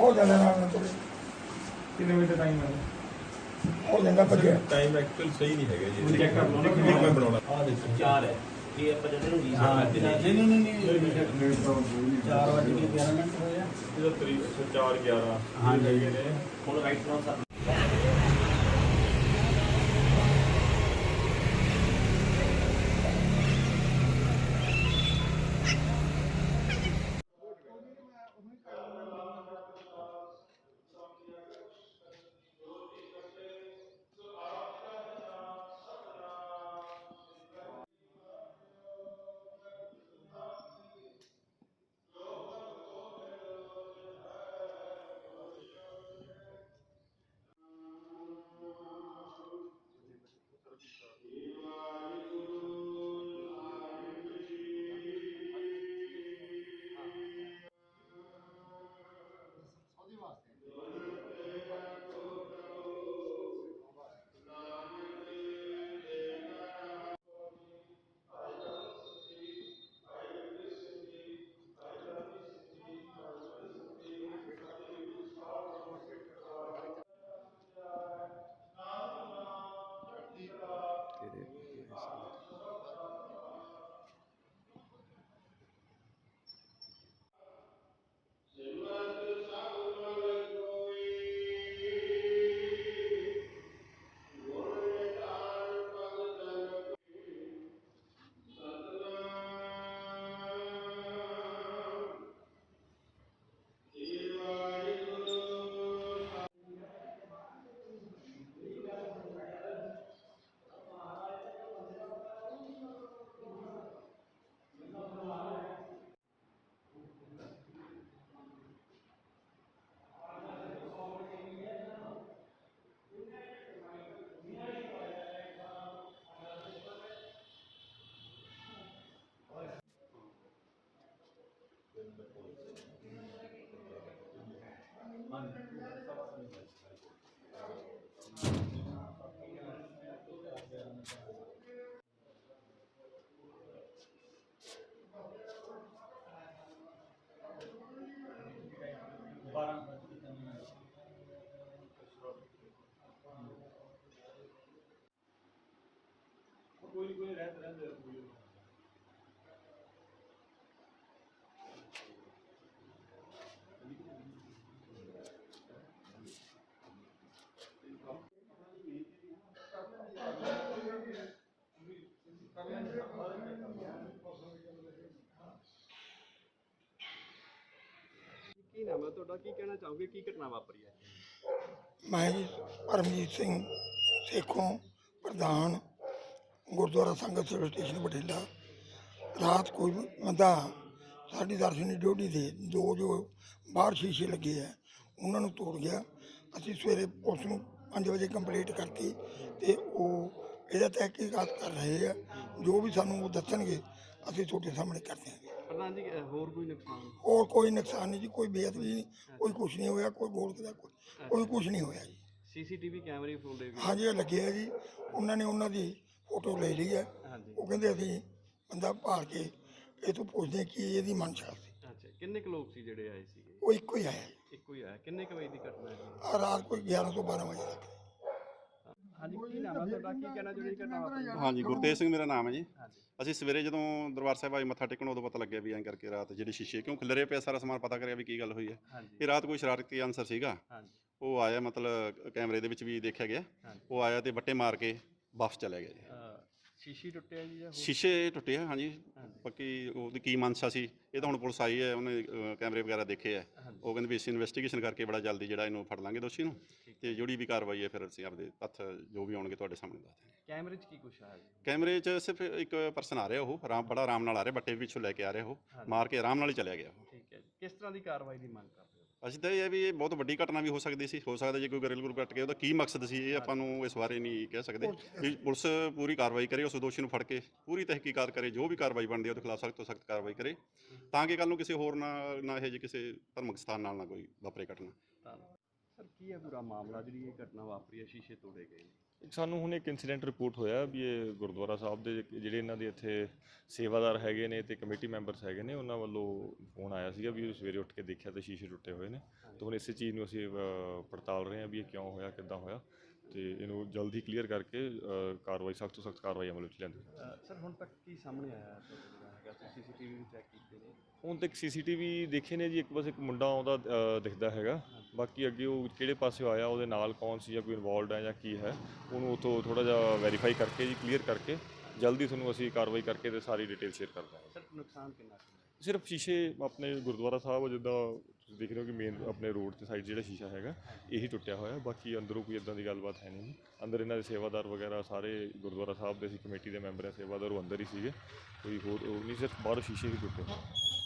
ਹੋ ਜਾਂਦਾ ਰਾਮ ਨਾਲ ਤੁਰੇ। ਕਿੰਨੇ ਵਜੇ ਟਾਈਮ ਹੈ? ਹੋ ਜਾਂਦਾ ਭੱਜਿਆ। ਟਾਈਮ ਐਕਚੁਅਲ ਸਹੀ ਨਹੀਂ ਹੈਗਾ ਜੀ। ਚੈੱਕ ਕਰ ਲਓ ਨਾ। ਇੱਕ ਮੈਂ ਬਣਾਉਣਾ। ਆ ਦੇਖੋ ਚਾਰ ਹੈ। ਇਹ ਆਪਾਂ ਜਦੋਂ ਨੂੰ ਹਾਂ, ਰੀਸੈਟ ਕਰਦੇ ਨਹੀਂ, ਨਹੀਂ, ਨਹੀਂ, ਨਹੀਂ। ਚਾਰ ਵਜੇ ਕੇ 11 ਮਿੰਟ ਹੋਏ ਆ। ਇਹਦਾ ਤਰੀਕ 4 11 ਹਾਂਜੀ। ਹੈਗੇ ਨੇ। ਹੁਣ ਰਾਈਟ ਫਰੋਮ ਸਰ ਕੋਈ ਕੋਈ ਰਹਿਤ ਤੁਹਾਡਾ ਕੀ ਕਹਿਣਾ ਚਾਹੋਗੇ? ਕੀ ਘਟਨਾ ਵਾਪਰੀ ਹੈ? ਮੈਂ ਜੀ ਪਰਮਜੀਤ ਸਿੰਘ ਸੇਖੋਂ ਪ੍ਰਧਾਨ ਗੁਰਦੁਆਰਾ ਸੰਗਤ ਸਿਵਲ ਸਟੇਸ਼ਨ ਬਠਿੰਡਾ। ਰਾਤ ਕੋਈ ਬੰਦਾ ਸਾਡੀ ਦਰਸ਼ਨੀ ਡਿਊਟੀ ਦੇ ਦੋ ਜੋ ਬਾਹਰ ਸ਼ੀਸ਼ੇ ਲੱਗੇ ਆ, ਉਹਨਾਂ ਨੂੰ ਤੋੜ ਗਿਆ। ਅਸੀਂ ਸਵੇਰੇ ਪੁਲਿਸ ਨੂੰ 5 ਵਜੇ ਕੰਪਲੀਟ ਕਰਤੀ ਤੇ ਉਹ ਇਹਦਾ ਤਹਿਕੀਕਾਤ ਕਰ ਰਹੇ ਆ। ਜੋ ਵੀ ਸਾਨੂੰ ਉਹ ਦੱਸਣਗੇ, ਅਸੀਂ ਤੁਹਾਡੇ ਸਾਹਮਣੇ ਕਰ ਦਿਆਂਗੇ ਹੋਰ ਕੋਈ ਨੁਕਸਾਨ? ਹੋਰ ਕੋਈ ਨੁਕਸਾਨ ਨਹੀਂ ਜੀ ਕੋਈ ਬੇਅਦਬੀ ਨਹੀਂ ਕੋਈ ਕੁਝ ਨਹੀਂ ਹੋਇਆ ਕੋਈ ਗੋਲਕ ਦਾ ਕੋਈ ਕੋਈ ਕੁਝ ਨਹੀਂ ਹੋਇਆ ਜੀ। ਸੀਸੀਟੀਵੀ ਕੈਮਰੇ ਫੋਲਦੇ ਵੀ ਹਾਂਜੀ ਇਹ ਲੱਗੇ ਆ ਜੀ। ਉਹਨਾਂ ਨੇ ਉਹਨਾਂ ਦੀ ਫੋਟੋ ਲੈ ਲਈ ਹੈ। ਹਾਂਜੀ। ਉਹ ਕਹਿੰਦੇ ਅਸੀਂ ਬੰਦਾ ਭਾਲ ਕੇ ਇਹ ਤੋਂ ਪੁੱਛਦੇ ਕਿ ਇਹਦੀ ਮਨਸ਼ਾ ਸੀ। ਅੱਛਾ ਕਿੰਨੇ ਕੁ ਲੋਕ ਸੀ ਜਿਹੜੇ ਆਏ ਸੀਗੇ? ਉਹ ਇੱਕੋ ਹੀ ਆਇਆ ਜੀ। ਇੱਕੋ ਹੀ ਆਇਆ। ਕਿੰਨੇ ਕੁ ਵਜੇ ਦੀ ਘਟਨਾ ਹੈ? ਆਹ ਰਾਤ ਕੋਈ 11 ਤੋਂ 12 ਵਜੇ ਤੱਕ। ਹਾਂਜੀ ਕੀ ਨਾਮ ਹੈ ਤੁਹਾਡਾ? ਕੀ ਕਹਿਣਾ ਜਿਹੜੀ ਘਟਨਾ ਵਾਪਰੀ ਹੈ? ਹਾਂਜੀ ਗੁਰਤੇਜ ਸਿੰਘ ਮੇਰਾ ਨਾਮ ਹੈ ਜੀ। ਹਾਂਜੀ। ਅਸੀਂ ਸਵੇਰੇ ਜਦੋਂ ਦਰਬਾਰ ਸਾਹਿਬ ਆਏ ਮੱਥਾ ਟੇਕਣ ਉਦੋਂ ਪਤਾ ਲੱਗਿਆ ਵੀ ਐਂ ਕਰਕੇ ਰਾਤ ਜਿਹੜੀ ਸ਼ੀਸ਼ੇ ਕਿਉਂ ਖਿਲਰੇ ਪਿਆ ਸਾਰਾ ਸਮਾਨ ਪਤਾ ਕਰਿਆ ਵੀ ਕੀ ਗੱਲ ਹੋਈ ਹੈ। ਹਾਂਜੀ। ਇਹ ਰਾਤ ਕੋਈ ਸ਼ਰਾਰਤੀ ਅਨਸਰ ਸੀਗਾ। ਹਾਂਜੀ। ਉਹ ਆਇਆ ਮਤਲਬ ਕੈਮਰੇ ਦੇ ਵਿੱਚ ਵੀ ਦੇਖਿਆ ਗਿਆ। ਉਹ ਆਇਆ ਤੇ ਬੱਟੇ ਮਾਰ ਕੇ ਵਾਪਸ ਚਲੇ ਗਿਆ ਜੀ ਸ਼ੀਸ਼ੀ ਟੁੱਟਿਆ ਜੀ ਜਾਂ ਹੋਰ? ਸ਼ੀਸ਼ੇ ਟੁੱਟੇ ਆ ਹਾਂਜੀ। ਬਾਕੀ ਉਹਦੀ ਕੀ ਮਨਸ਼ਾ ਸੀ ਇਹ ਤਾਂ ਹੁਣ ਪੁਲਿਸ ਆਈ ਹੈ ਉਹਨੇ ਅ, ਕੈਮਰੇ ਵਗੈਰਾ ਦੇਖੇ ਆ। ਹਾਂਜੀ। ਉਹ ਕਹਿੰਦੇ ਵੀ ਅਸੀਂ ਇਨਵੈਸਟੀਗੇਸ਼ਨ ਕਰਕੇ ਬੜਾ ਜਲਦੀ ਜਿਹੜਾ ਇਹਨੂੰ ਫੜ ਲਾਂਗੇ ਦੋਸ਼ੀ ਨੂੰ। ਤੇ ਜਿਹੜੀ ਵੀ ਕਾਰਵਾਈ ਹੈ ਫਿਰ ਅਸੀਂ ਆਪਦੇ ਤੱਥ ਜੋ ਵੀ ਆਉਣਗੇ ਤੁਹਾਡੇ ਸਾਹਮਣੇ ਦੱਸ ਦਿਆਂਗੇ। ਕੈਮਰੇ 'ਚ ਕੀ ਕੁਛ ਆਇਆ ਜੀ? ਕੈਮਰੇ 'ਚ ਸਿਰਫ ਇੱਕ ਪਰਸਨ ਆ ਰਿਹਾ ਉਹ ਆਰਾਮ ਬੜਾ ਆਰਾਮ ਨਾਲ ਆ ਰਿਹਾ ਬੱਟੇ ਪਿੱਛੋਂ ਲੈ ਕੇ ਆ ਰਿਹਾ ਉਹ। ਮਾਰ ਕੇ ਆਰਾਮ ਨਾਲ ਹੀ ਚਲਿਆ ਗਿਆ ਉਹ। ਠੀਕ ਹੈ ਜੀ। ਕਿਸ ਤਰ੍ਹਾਂ ਦੀ ਕਾਰਵਾਈ ਦੀ ਮੰਗ ਕਰਦੇ ਹੋ? ਅਸੀਂ ਤਾਂ ਇਹ ਹੈ ਵੀ ਇਹ ਬਹੁਤ ਵੱਡੀ ਘਟਨਾ ਵੀ ਹੋ ਸਕਦੀ ਸੀ ਹੋ ਸਕਦਾ ਜੇ ਕੋਈ ਗਰਿਲ ਗਰੁੱਪ ਕੱਟ ਕੇ ਉਹਦਾ ਕੀ ਮਕਸਦ ਸੀ ਇਹ ਆਪਾਂ ਨੂੰ ਇਸ ਬਾਰੇ ਨਹੀਂ ਕਹਿ ਸਕਦੇ। ਵੀ ਪੁਲਿਸ ਪੂਰੀ ਕਾਰਵਾਈ ਕਰੇ ਉਸ ਦੋਸ਼ੀ ਨੂੰ ਫੜ ਕੇ ਪੂਰੀ ਤਹਿਕੀਕਾਤ ਕਰੇ ਜੋ ਵੀ ਕਾਰਵਾਈ ਬਣਦੀ ਹੈ ਉਹਦੇ ਖਿਲਾਫ ਸਖਤ ਤੋਂ ਸਖਤ ਕਾਰਵਾਈ ਕਰੇ। ਤਾਂ ਕਿ ਕੱਲ ਨੂੰ ਕਿਸੇ ਹੋਰ ਨਾਲ ਨਾ ਇਹ ਜੇ ਕਿਸੇ ਧਰਮਕ ਸਥਾਨ ਨਾਲ ਨਾ ਕੋਈ ਵਾਪਰੇ ਘਟਨਾ। ਸਰ ਕੀ ਹੈ ਪੂਰਾ ਮਾਮਲਾ ਜਿਹੜੀ ਇਹ ਘਟਨਾ ਵਾਪਰੀ ਹੈ ਸ਼ੀਸ਼ੇ ਤੋੜੇ ਗਏ ਨੇ? ਸਾਨੂੰ ਹੁਣ ਇੱਕ ਇਨਸੀਡੈਂਟ ਰਿਪੋਰਟ ਹੋਇਆ ਵੀ ਇਹ ਗੁਰਦੁਆਰਾ ਸਾਹਿਬ ਦੇ ਜਿਹੜੇ ਇਹਨਾਂ ਦੇ ਇੱਥੇ ਸੇਵਾਦਾਰ ਹੈਗੇ ਨੇ ਤੇ ਕਮੇਟੀ ਮੈਂਬਰਸ ਹੈਗੇ ਨੇ ਉਹਨਾਂ ਵੱਲੋਂ ਫੋਨ ਆਇਆ ਸੀਗਾ ਵੀ ਸਵੇਰੇ ਉੱਠ ਕੇ ਦੇਖਿਆ ਤੇ ਸ਼ੀਸ਼ੇ ਟੁੱਟੇ ਹੋਏ ਨੇ। ਤੇ ਹੁਣ ਇਸੇ ਚੀਜ਼ ਨੂੰ ਅਸੀਂ ਪੜਤਾਲ ਰਹੇ ਹਾਂ ਵੀ ਇਹ ਕਿਉਂ ਹੋਇਆ ਕਿੱਦਾਂ ਹੋਇਆ ਤੇ ਇਹਨੂੰ ਜਲਦੀ ਕਲੀਅਰ ਕਰਕੇ ਕਾਰਵਾਈ ਸਖਤ ਤੋਂ ਸਖਤ ਕਾਰਵਾਈ ਅਮਲ ਵਿੱਚ ਲਿਆਂਦੀ ਸਰ ਹੁਣ ਤੱਕ ਕੀ ਸਾਹਮਣੇ ਆਇਆ ਜਿਹੜਾ ਹੈਗਾ ਸੀਸੀਟੀਵੀ ਵੀ ਚੈੱਕ ਕੀਤੇ ਨੇ। ਹੁਣ ਤੱਕ ਸੀਸੀਟੀਵੀ ਦੇਖੇ ਨੇ ਜੀ ਇੱਕ ਬਸ ਇੱਕ ਮੁੰਡਾ ਆਉਂਦਾ ਅ, ਦਿਖਦਾ ਹੈਗਾ। ਬਾਕੀ ਅੱਗੇ ਉਹ ਕਿਹੜੇ ਪਾਸੇ ਆਇਆ ਉਹਦੇ ਨਾਲ ਕੌਣ ਸੀ ਜਾਂ ਕੋਈ ਇਨਵੋਲਡ ਹੈ ਜਾਂ ਕੀ ਹੈ ਉਹਨੂੰ ਉਥੋਂ ਥੋੜਾ ਜਿਹਾ ਵੈਰੀਫਾਈ ਕਰਕੇ ਜੀ ਕਲੀਅਰ ਕਰਕੇ ਜਲਦੀ ਤੁਹਾਨੂੰ ਅਸੀਂ ਕਾਰਵਾਈ ਕਰਕੇ ਤੇ ਸਾਰੀ ਡਿਟੇਲ ਸ਼ੇਅਰ ਕਰ ਦਾਂਗੇ। ਸਰ ਨੁਕਸਾਨ ਕਿੰਨਾ ਕੁ ਸਿਰਫ ਸ਼ੀਸ਼ੇ ਆਪਣੇ ਗੁਰਦੁਆਰਾ ਸਾਹਿਬ ਜਿੱਦਾਂ ਤੁਸੀਂ ਦੇਖ ਰਹੇ ਹੋ ਕਿ ਮੇਨ ਆਪਣੇ ਰੋਡ ਤੇ ਸਾਈਡ ਜਿਹੜਾ ਸ਼ੀਸ਼ਾ ਹੈਗਾ, ਇਹੀ ਟੁੱਟਿਆ ਹੋਇਆ ਬਾਕੀ ਅੰਦਰੋਂ ਕੋਈ ਇਦਾਂ ਦੀ ਗੱਲਬਾਤ ਹੈ ਨਹੀਂ। ਅੰਦਰ ਇਹਨਾਂ ਦੇ ਸੇਵਾਦਾਰ ਵਗੈਰਾ ਸਾਰੇ ਗੁਰਦੁਆਰਾ ਸਾਹਿਬ ਦੇ ਸੀ ਕਮੇਟੀ ਦੇ ਮੈਂਬਰ ਹੈ, ਸੇਵਾਦਾਰ ਉਹ ਅੰਦਰ ਹੀ ਸੀਗੇ। ਕੋਈ ਹੋਰ ਉਹ ਨਹੀਂ, ਸਿਰਫ ਬਾਹਰੋਂ ਸ਼ੀਸ਼ੇ ਹੀ ਟੁੱਟੇ। ਹੋਏ।